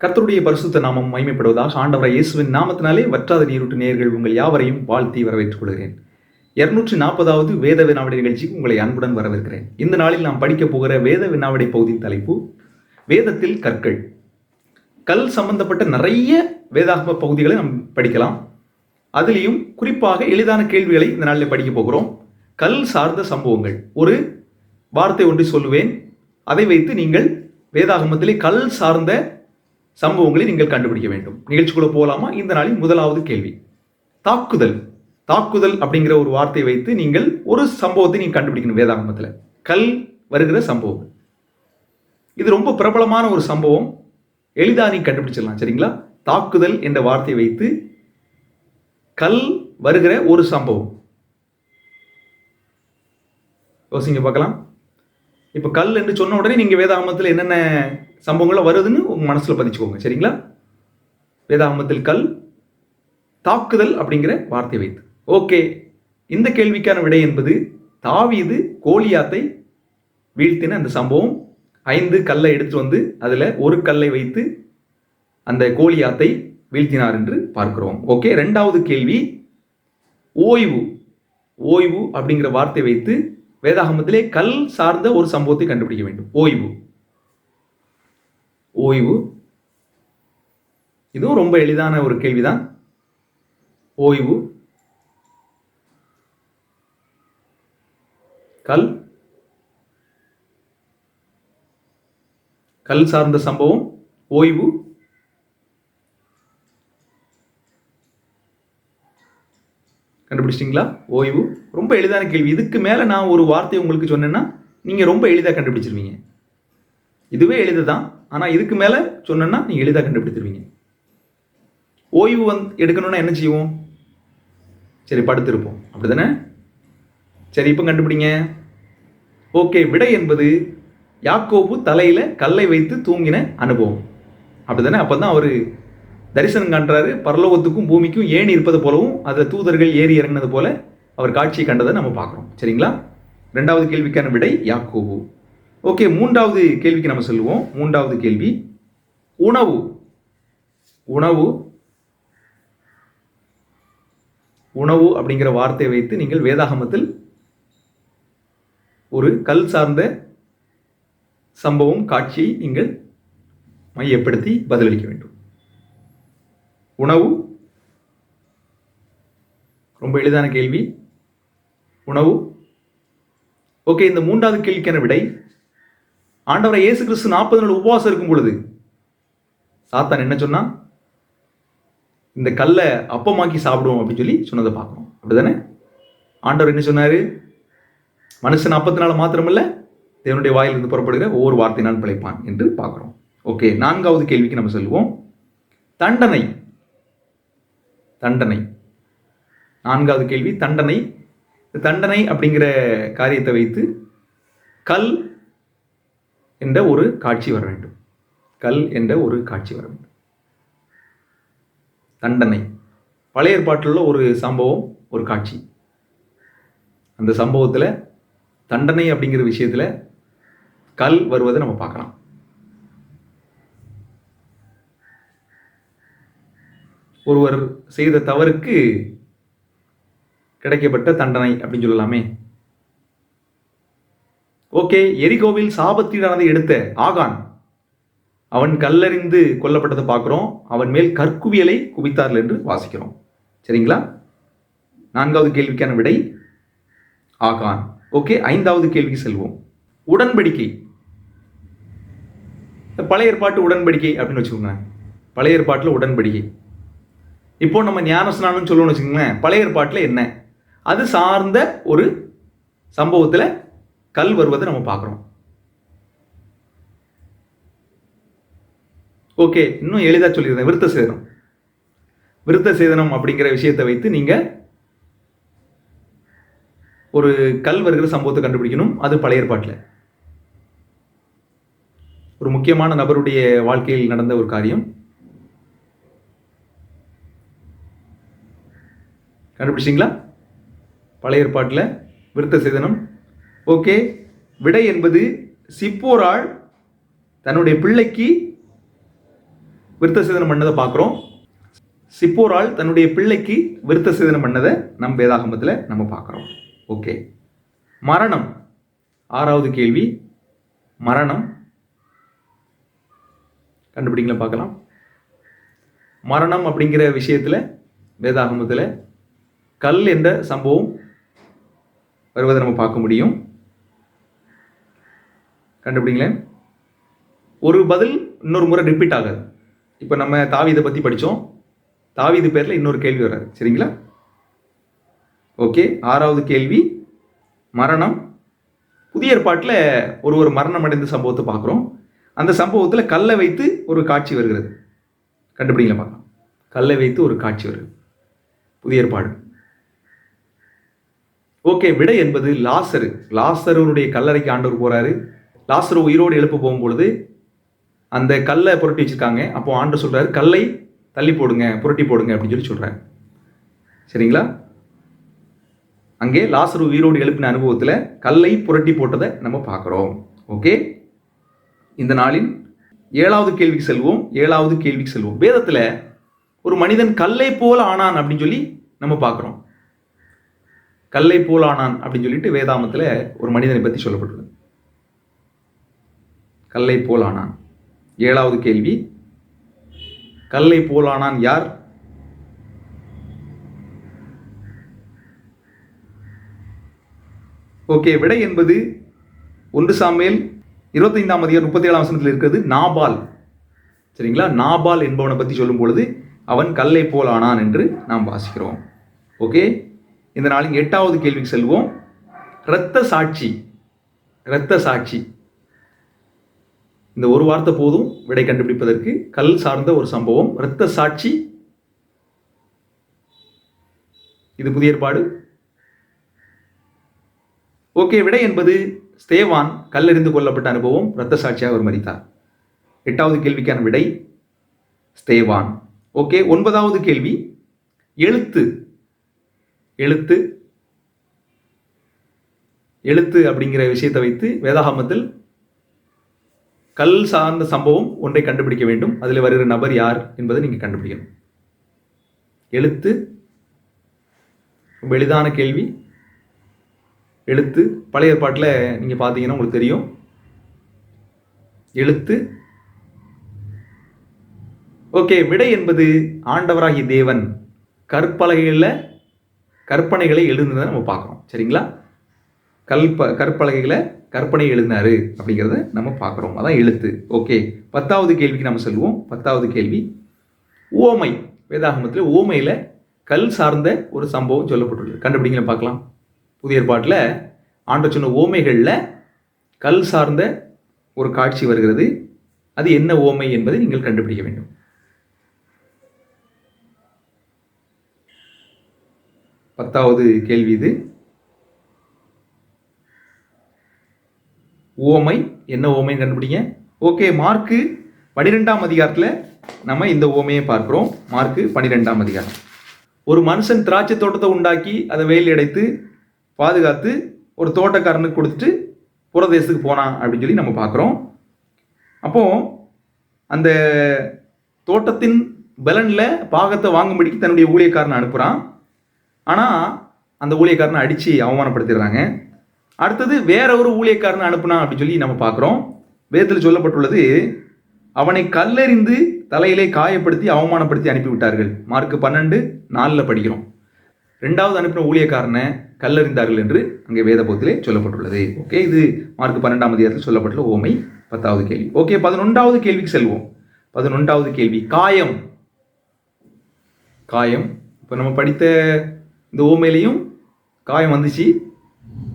கர்த்தருடைய பரிசுத்த நாமம் மைமைப்படுவதாக ஆண்டவரை இயேசுவின் நாமத்தினாலே வற்றாத நீரூட்டு நேர்கள் உங்கள் யாவரையும் வாழ்த்தி வரவேற்றுக் கொள்கிறேன். இருநூற்றி நாற்பதாவது வேத வினாவிடை நிகழ்ச்சிக்கு உங்களை அன்புடன் வரவேற்கிறேன். இந்த நாளில் நாம் படிக்கப் போகிற வேத வினாவிடை பகுதியின் தலைப்பு வேதத்தில் கற்கள். கல் சம்பந்தப்பட்ட நிறைய வேதாகம பகுதிகளை நாம் படிக்கலாம். அதுலேயும் குறிப்பாக எளிதான கேள்விகளை இந்த நாளில் படிக்க போகிறோம். கல் சார்ந்த சம்பவங்கள். ஒரு வார்த்தை ஒன்றை சொல்லுவேன். அதை வைத்து நீங்கள் வேதாகமத்திலே கல் சார்ந்த சம்பவங்களை நீங்கள் கண்டுபிடிக்க வேண்டும். நிகழ்ச்சிக்குள்ள போகலாமா இந்த நாளின் முதலாவது கேள்வி. தாக்குதல். தாக்குதல் அப்படிங்கிற ஒரு வார்த்தையை வைத்து நீங்கள் ஒரு சம்பவத்தை நீங்கள் கண்டுபிடிக்கணும் வேதாகமத்தில். கல் வருகிற சம்பவம். இது ரொம்ப பிரபலமான ஒரு சம்பவம். எளிதாக நீ கண்டுபிடிச்சிடலாம் சரிங்களா? தாக்குதல் என்ற வார்த்தையை வைத்து கல் வருகிற ஒரு சம்பவம். யோசிங்க பார்க்கலாம். இப்போ கல் என்று சொன்ன உடனே நீங்கள் வேதாகமத்தில் என்னென்ன சம்பவங்கள்லாம் வருதுன்னு உங்கள் மனசில் பதிச்சுக்கோங்க. சரிங்களா? வேதாகமத்தில் கல் தாக்குதல் அப்படிங்கிற வார்த்தை வைத்து. ஓகே. இந்த கேள்விக்கான விடை என்பது தாவீது கோலியாத்தை வீழ்த்தின அந்த சம்பவம். ஐந்து கல்லை எடுத்து வந்து அதில் ஒரு கல்லை வைத்து அந்த கோலியாத்தை வீழ்த்தினார் என்று பார்க்கிறோம். ஓகே. ரெண்டாவது கேள்வி. ஓய்வு. ஓய்வு அப்படிங்கிற வார்த்தை வைத்து வேதாகமத்திலே கல் சார்ந்த ஒரு சம்பவத்தை கண்டுபிடிக்க வேண்டும். ஓய்வு. ஓய்வு? இதுவும் ரொம்ப எளிதான ஒரு கேள்விதான். ஓய்வு. கல். கல் சார்ந்த சம்பவம். ஓய்வு. கண்டுபிடிச்சிட்டிங்களா? ஓய்வு. ரொம்ப எளிதான கேள்வி. இதுக்கு மேலே நான் ஒரு வார்த்தை உங்களுக்கு சொன்னேன்னா நீங்கள் ரொம்ப எளிதாக கண்டுபிடிச்சிருவீங்க. இதுவே எளிது தான் ஆனால் இதுக்கு மேலே சொன்னேன்னா நீங்கள் எளிதாக கண்டுபிடித்துருவீங்க ஓய்வு வந்து எடுக்கணும்னா என்ன செய்வோம்? சரி படுத்திருப்போம். அப்படி தானே சரி இப்போ கண்டுபிடிங்க. ஓகே விடை என்பது யாக்கோபு தலையில் கல்லை வைத்து தூங்கின அனுபவம். அப்படி தானே அப்போ தான் அவர் தரிசனம் காண்றாரு. பரலோகத்துக்கும் பூமிக்கும் ஏணி இருப்பது போலவும் அதில் தூதர்கள் ஏறி இறங்கினது போல அவர் காட்சியை கண்டதை நம்ம பார்க்குறோம். சரிங்களா? ரெண்டாவது கேள்விக்கான விடை யாக்கோபு. ஓகே மூன்றாவது கேள்விக்கு நம்ம செல்வோம். மூன்றாவது கேள்வி. உணவு. உணவு. உணவு அப்படிங்கிற வார்த்தையை வைத்து நீங்கள் வேதாகமத்தில் ஒரு கல் சார்ந்த சம்பவம் காட்சியை நீங்கள் மையப்படுத்தி பதிலளிக்க வேண்டும். உணவு. ரொம்ப எளிதான கேள்வி. உணவு. ஓகே இந்த மூன்றாவது கேள்விக்கான விடை ஆண்டவரை இயேசு கிறிஸ்து நாற்பது நாள் உபவாசம் இருக்கும் பொழுது சாத்தான் என்ன சொன்னா இந்த கல்லை அப்பமாக்கி சாப்பிடுவோம் அப்படின்னு சொல்லி சொன்னதை பார்க்கணும். அப்படிதானே? ஆண்டவர் என்ன சொன்னாரு? மனுஷன் அப்பத்தினால மாத்திரமல்ல தேவனுடைய வாயிலிருந்து புறப்படுகிற ஒவ்வொரு வார்த்தையினால் பிழைப்பான் என்று பார்க்குறோம். ஓகே நான்காவது கேள்விக்கு நம்ம சொல்லுவோம் தண்டனை. தண்டனை. நான்காவது கேள்வி தண்டனை. தண்டனை அப்படிங்கிற காரியத்தை வைத்து கல் என்ற ஒரு காட்சி வர வேண்டும். கல் என்ற ஒரு காட்சி வர வேண்டும். தண்டனை. பழைய ஏற்பாட்டில் ஒரு சம்பவம் ஒரு காட்சி. அந்த சம்பவத்தில் தண்டனை அப்படிங்கிற விஷயத்தில் கல் வருவதை நம்ம பார்க்கலாம். ஒருவர் செய்த தவறுக்கு கிடைக்கப்பட்ட தண்டனை அப்படின்னு சொல்லலாமே. ஓகே எரிகோவில் சாபத்தீடானதை எடுத்த ஆகான். அவன் கல்லறிந்து கொல்லப்பட்டதை பார்க்குறோம். அவன் மேல் கற்குவியலை குவித்தார்கள் என்று வாசிக்கிறோம். சரிங்களா? நான்காவது கேள்விக்கான விடை ஆகான். ஓகே ஐந்தாவது கேள்விக்கு செல்வோம். உடன்படிக்கை. பழைய ஏற்பாட்டு உடன்படிக்கை அப்படின்னு வச்சுக்கோங்களேன். பழைய ஏற்பாட்டில் உடன்படிக்கை. இப்போ நம்ம ஞானஸ்நானம் சொல்லணும்னு வச்சுக்கோங்களேன். பழைய ஏற்பாட்டில் என்ன? அது சார்ந்த ஒரு சம்பவத்தில் கல் வருவதை நம்ம பார்க்குறோம். ஓகே இன்னும் எளிதாக சொல்லியிருந்தேன் விருத்த சேதனம். விருத்த சேதனம் அப்படிங்கிற விஷயத்தை வைத்து நீங்கள் ஒரு கல் வருகிற சம்பவத்தை கண்டுபிடிக்கணும். அது பழைய ஏற்பாட்டில். ஒரு முக்கியமான நபருடைய வாழ்க்கையில் நடந்த ஒரு காரியம். கண்டுபிடிச்சிங்களா பழைய ஏற்பாட்டில் விருத்த சேதனம். ஓகே. விடை என்பது சிப்போராள் தன்னுடைய பிள்ளைக்கு விருத்த சேதனம் பண்ணதை பார்க்குறோம். சிப்போரால் தன்னுடைய பிள்ளைக்கு விருத்த சேதனம் பண்ணதை நம் வேதாகமத்தில் நம்ம பார்க்குறோம். ஓகே. மரணம். ஆறாவது கேள்வி. மரணம். கண்டுபிடிங்களா பார்க்கலாம். மரணம் அப்படிங்கிற விஷயத்தில் வேதாகமத்தில் கல் என்ற சம்பவம் வருவதை நம்ம பார்க்க முடியும். கண்டுபிடிங்களேன். ஒரு பதில் இன்னொரு முறை ரிப்பீட் ஆகாது. இப்போ நம்ம தாவீதை பற்றி படித்தோம் தாவீது பேரில் இன்னொரு கேள்வி வராது. சரிங்களா? ஓகே ஆறாவது கேள்வி. மரணம். புதிய ஏற்பாட்டில் ஒரு ஒரு மரணம் அடைந்த சம்பவத்தை பார்க்குறோம். அந்த சம்பவத்தில் கல்லை வைத்து ஒரு காட்சி வருகிறது. கண்டுபிடிங்களா பார்க்கலாம். கல்லை வைத்து ஒரு காட்சி வருகிறது. புதிய ஏற்பாடு. ஓகே விடை என்பது லாசரு. லாசருடைய கல்லறைக்கு ஆண்டவர் போகிறாரு லாஸ்டர் உயிரோடு எழுப்ப போகும்பொழுது அந்த கல்லை புரட்டி வச்சிருக்காங்க. அப்போ ஆண்டு சொல்கிறாரு கல்லை தள்ளி போடுங்க புரட்டி போடுங்க அப்படின்னு சொல்லி சொல்கிறாரு சரிங்களா? அங்கே லாசரு உயிரோடு எழுப்பின அனுபவத்தில் கல்லை புரட்டி போட்டதை நம்ம பார்க்குறோம். ஓகே? இந்த நாளின் ஏழாவது கேள்விக்கு செல்வோம் ஏழாவது கேள்விக்கு செல்வோம். வேதத்தில் ஒரு மனிதன் கல்லை போல் ஆனான் அப்படின்னு சொல்லி நம்ம பார்க்குறோம். கல்லை போல் ஆனான் அப்படின்னு சொல்லிட்டு வேதாமத்தில் ஒரு மனிதனை பற்றி சொல்லப்பட்டுள்ளது கல்லை போலானான் ஏழாவது கேள்வி கல்லை போலானான் யார்? ஓகே விடை என்பது ஒன்று சாமியல் இருபத்தைந்தாம் அதிகாரம் முப்பத்தி ஏழாம் வசனத்தில் இருக்கிறது நாபால். சரிங்களா? நாபால் என்பவனை பற்றி சொல்லும் பொழுது அவன் கல்லை போல் ஆனான் என்று நாம் வாசிக்கிறோம். ஓகே? இந்த நாளின் எட்டாவது கேள்விக்கு செல்வோம். இரத்த சாட்சி இரத்த சாட்சி. இந்த ஒரு வார்த்தை போதும் விடை கண்டுபிடிப்பதற்கு கல் சார்ந்த ஒரு சம்பவம். இரத்த சாட்சி. இது புதிய ஏற்பாடு. ஓகே விடை என்பது ஸ்தேவான் கல்லெறிந்து கொல்லப்பட்ட அனுபவம். இரத்த சாட்சியாக அவர் மறித்தார் எட்டாவது கேள்விக்கான விடை ஸ்தேவான். ஓகே ஒன்பதாவது கேள்வி. எழுத்து. எழுத்து. எழுத்து அப்படிங்கிற விஷயத்தை வைத்து வேதாகமத்தில் கல் சார்ந்த சம்பவம் ஒன்றை கண்டுபிடிக்க வேண்டும். அதில் வருகிற நபர் யார் என்பதை நீங்கள் கண்டுபிடிக்கணும். எழுத்து எளிதான கேள்வி. எழுத்து பழைய ஏற்பாட்டில் நீங்கள் பார்த்தீங்கன்னா உங்களுக்கு தெரியும். எழுத்து ஓகே விடை என்பது ஆண்டவராகிய தேவன் கற்பலகையில் கற்பனைகளை எழுதுனதை நம்ம பார்க்குறோம் சரிங்களா? கல்ப கற்பலகைகளை கற்பனை எழுதினாரு அப்படிங்கிறத நம்ம பார்க்குறோம். அதான் எழுத்து. ஓகே பத்தாவது கேள்விக்கு நம்ம செல்வோம். பத்தாவது கேள்வி. ஓமை. வேதாகமத்தில் ஓமையில் கல் சார்ந்த ஒரு சம்பவம் சொல்லப்பட்டுள்ளது கண்டுபிடிங்கள பார்க்கலாம். புதிய ஏற்பாட்டில் ஆண்ட சொன்ன ஓமைகளில் கல் சார்ந்த ஒரு காட்சி வருகிறது. அது என்ன ஓமை என்பதை நீங்கள் கண்டுபிடிக்க வேண்டும். பத்தாவது கேள்வி இது. ஓமை என்ன ஓமைன்னு கண்டுபிடிங்க. ஓகே மார்க்கு பனிரெண்டாம் அதிகாரத்தில் நம்ம இந்த ஓமையை பார்க்குறோம். மார்க்கு பனிரெண்டாம் அதிகாரம். ஒரு மனுஷன் திராட்சை தோட்டத்தை உண்டாக்கி அதை வெயில் அடைத்து பாதுகாத்து ஒரு தோட்டக்காரனுக்கு கொடுத்துட்டு புறதேசத்துக்கு போனான் அப்படின்னு சொல்லி நம்ம பார்க்குறோம். அப்போது அந்த தோட்டத்தின் பலனில் பாகத்தை வாங்கும்படிக்கு தன்னுடைய ஊழியக்காரனை அனுப்புகிறான் ஆனால் அந்த ஊழியக்காரனை அடித்து அவமானப்படுத்திடுறாங்க. அடுத்தது வேற ஒரு ஊழியக்காரனை அனுப்புனா அப்படின்னு சொல்லி நம்ம பார்க்குறோம். வேதத்தில் சொல்லப்பட்டுள்ளது அவனை கல்லெறிந்து தலையிலே காயப்படுத்தி அவமானப்படுத்தி அனுப்பிவிட்டார்கள். மார்க் பன்னெண்டு நாலில் படிக்கிறோம். ரெண்டாவது அனுப்பின ஊழியக்காரனை கல்லறிந்தார்கள் என்று அங்கே வேதபோத்திலே சொல்லப்பட்டுள்ளது. ஓகே இது மார்க் பன்னெண்டாம் அதிகாரத்தில் சொல்லப்பட்டுள்ள ஓமை பத்தாவது கேள்வி. ஓகே பதினொன்றாவது கேள்விக்கு செல்வோம். பதினொன்றாவது கேள்வி காயம். காயம். இப்போ நம்ம படித்த இந்த ஓமையிலையும் காயம் வந்துச்சு.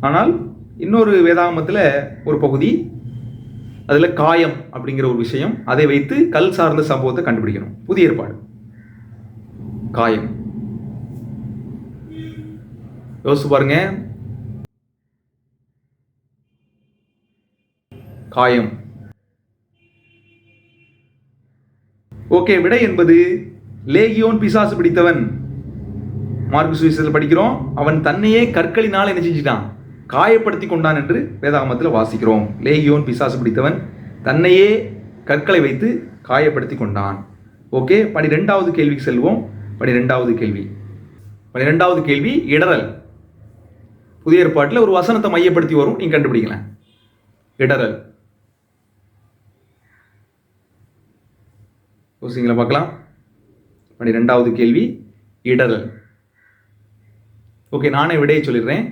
ஆனால் இன்னொரு வேதாகமத்தில் ஒரு பகுதி அதில் காயம் அப்படிங்கிற ஒரு விஷயம் அதை வைத்து கல் சார்ந்த சம்பவத்தை கண்டுபிடிக்கணும். புதிய ஏற்பாடு. காயம். யோசிச்சு பாருங்க. காயம். ஓகே விடை என்பது லேகியோன் பிசாசு பிடித்தவன். மார்க்கு சுவிசத்தில் படிக்கிறோம். அவன் தன்னையே கற்களினால் என்ன செஞ்சிட்டான்? காயப்படுத்தி கொண்டான் என்று வேதாகமத்தில் வாசிக்கிறோம். லேகியோன் பிசாசு பிடித்தவன் தன்னையே கற்களை வைத்து காயப்படுத்தி கொண்டான். ஓகே பனிரெண்டாவது கேள்விக்கு செல்வோம். பனிரெண்டாவது கேள்வி. பனிரெண்டாவது கேள்வி இடரல் புதிய ஏற்பாட்டில் ஒரு வசனத்தை மையப்படுத்தி வரும் நீங்கள் கண்டுபிடிக்கலாம். இடரல் யோசிங்களா பார்க்கலாம். பனிரெண்டாவது கேள்வி இடரல் ஓகே நானே விடையை சொல்லிடுறேன்.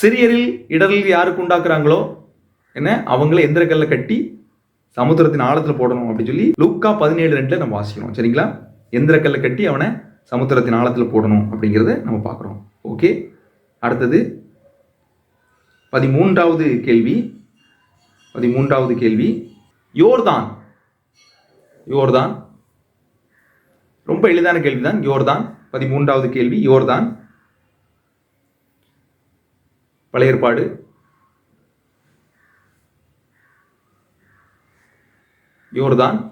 சிறியரில் இடரில் யாருக்கு உண்டாக்குறாங்களோ? என்ன? அவங்கள எந்திரக்கல்ல கட்டி சமுத்திரத்தின் ஆழத்தில் போடணும் அப்படின்னு சொல்லி லுக்கா பதினேழு ரெண்டில் நம்ம வாசிக்கணும். சரிங்களா? எந்திரக்கல்ல கட்டி அவனை சமுத்திரத்தின் ஆழத்தில் போடணும் அப்படிங்கிறத நம்ம பார்க்குறோம். ஓகே? அடுத்தது பதிமூன்றாவது கேள்வி. பதிமூன்றாவது கேள்வி. யோர்தான். யோர்தான். ரொம்ப எளிதான கேள்விதான். யோர்தான். பதிமூன்றாவது கேள்வி. யோர்தான். பழைய ஏற்பாடு. யோர்தான்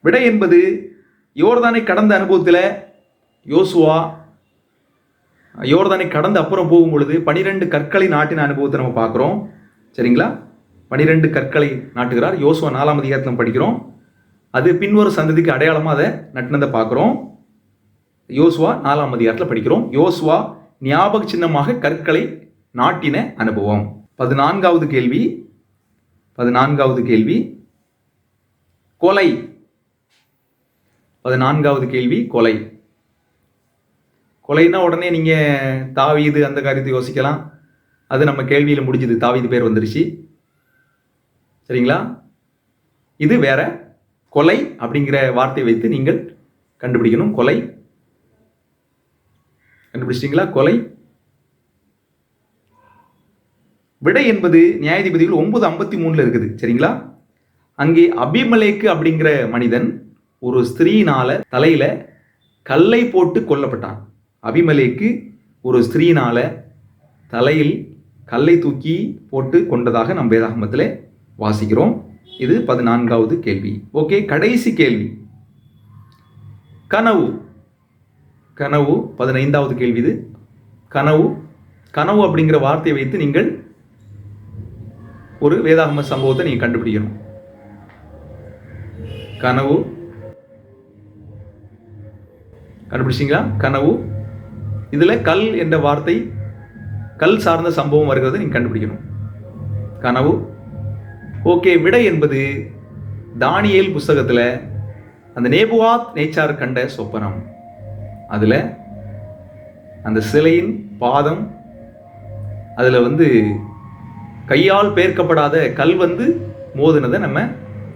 விடை என்பது யோர்தானை கடந்த அனுபவத்தில் யோசுவா. யோர்தானை கடந்து அப்புறம் போகும் பொழுது பனிரெண்டு கற்களை நாட்டின அனுபவத்தை நம்ம பார்க்குறோம். சரிங்களா? பனிரெண்டு கற்களை நாட்டுகிறார். யோசுவா நாலாம் அதிகாரத்தில் படிக்கிறோம். அது பின்வரும் சந்ததிக்கு அடையாளமாக அதை நட்டினதை பார்க்குறோம். யோசுவா நாலாம் அதிகாரத்தில் படிக்கிறோம். யோசுவா ஞாபக சின்னமாக கற்களை நாட்டின அனுபவம். பதினான்காவது கேள்வி. பதினான்காவது கேள்வி. கொலை. பதினான்காவது கேள்வி கொலை. கொலைன்னா உடனே நீங்கள் தாவீது அந்த காரியத்தை யோசிக்கலாம். அது நம்ம கேள்வியில் முடிஞ்சுது. தாவீது பேர் வந்துருச்சு. சரிங்களா? இது வேற கொலை அப்படிங்கிற வார்த்தையை வைத்து நீங்கள் கண்டுபிடிக்கணும். கொலை கண்டுபிடிச்சிட்டிங்களா? கொலை. விடை என்பது நியாயாதிபதிகள் ஒன்பது ஐம்பத்தி மூணுல இருக்குது. சரிங்களா? அங்கே அபிமலேக்கு அப்படிங்கிற மனிதன் ஒரு ஸ்திரீனால தலையில கல்லை போட்டு கொல்லப்பட்டான். அபிமலேக்கு ஒரு ஸ்திரீனால தலையில் கல்லை தூக்கி போட்டு கொண்டதாக நம் வேதாகமத்தில் வாசிக்கிறோம். இது பதினான்காவது கேள்வி. ஓகே கடைசி கேள்வி. கனவு. கனவு பதினைந்தாவது கேள்வி இது. கனவு கனவு அப்படிங்கிற வார்த்தையை வைத்து நீங்கள் ஒரு வேதாகம சம்பவத்தை நீங்கள் கண்டுபிடிக்கணும். கனவு. கண்டுபிடிச்சிங்களா? கனவு. இதில் கல் என்ற வார்த்தை கல் சார்ந்த சம்பவம் வருகிறத நீங்கள் கண்டுபிடிக்கணும். கனவு. ஓகே விடை என்பது தானியேல் புஸ்தகத்தில் அந்த நேபுவாத் நேச்சார் கண்ட சொப்பனம். அதில் அந்த சிலையின் பாதம் அதில் வந்து கையால் பேர்க்கப்படாத கல் வந்து மோதினதை நம்ம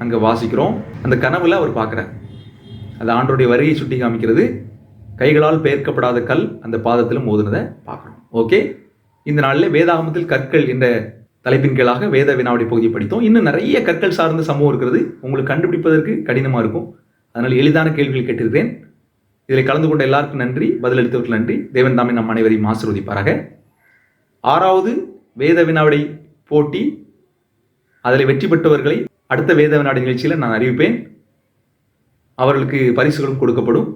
அங்கே வாசிக்கிறோம். அந்த கனவில் அவர் பார்க்குறார். அது ஆண்டோடைய வரியை சுட்டி காமிக்கிறது. கைகளால் பெயர்க்கப்படாத கல் அந்த பாதத்தில் மோதினதை பார்க்குறோம். ஓகே? இந்த நாளில் வேதாகமத்தில் கற்கள் என்ற தலைப்பின் கீழாக வேத வினாவுடைய பகுதியை படித்தோம். இன்னும் நிறைய கற்கள் சார்ந்த சம்பவம் இருக்கிறது. உங்களுக்கு கண்டுபிடிப்பதற்கு கடினமாக இருக்கும். அதனால் எளிதான கேள்விகள் கேட்டிருக்கிறேன். இதில் கலந்து கொண்ட எல்லாருக்கும் நன்றி பதிலளித்தவர்கள் நன்றி. தேவன் தாமே நம் அனைவரையும் ஆசிர்வதிப்பாராக. ஆறாவது வேத வினாவிடை போட்டி. அதில் வெற்றி பெற்றவர்களை அடுத்த வேத வினாடி நிகழ்ச்சியில் நான் அறிவிப்பேன். அவர்களுக்கு பரிசுகளும் கொடுக்கப்படும்.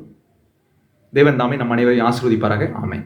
தேவன் தாமே நம் அனைவரையும் ஆசிர்வதிப்பாராக. ஆமேன்.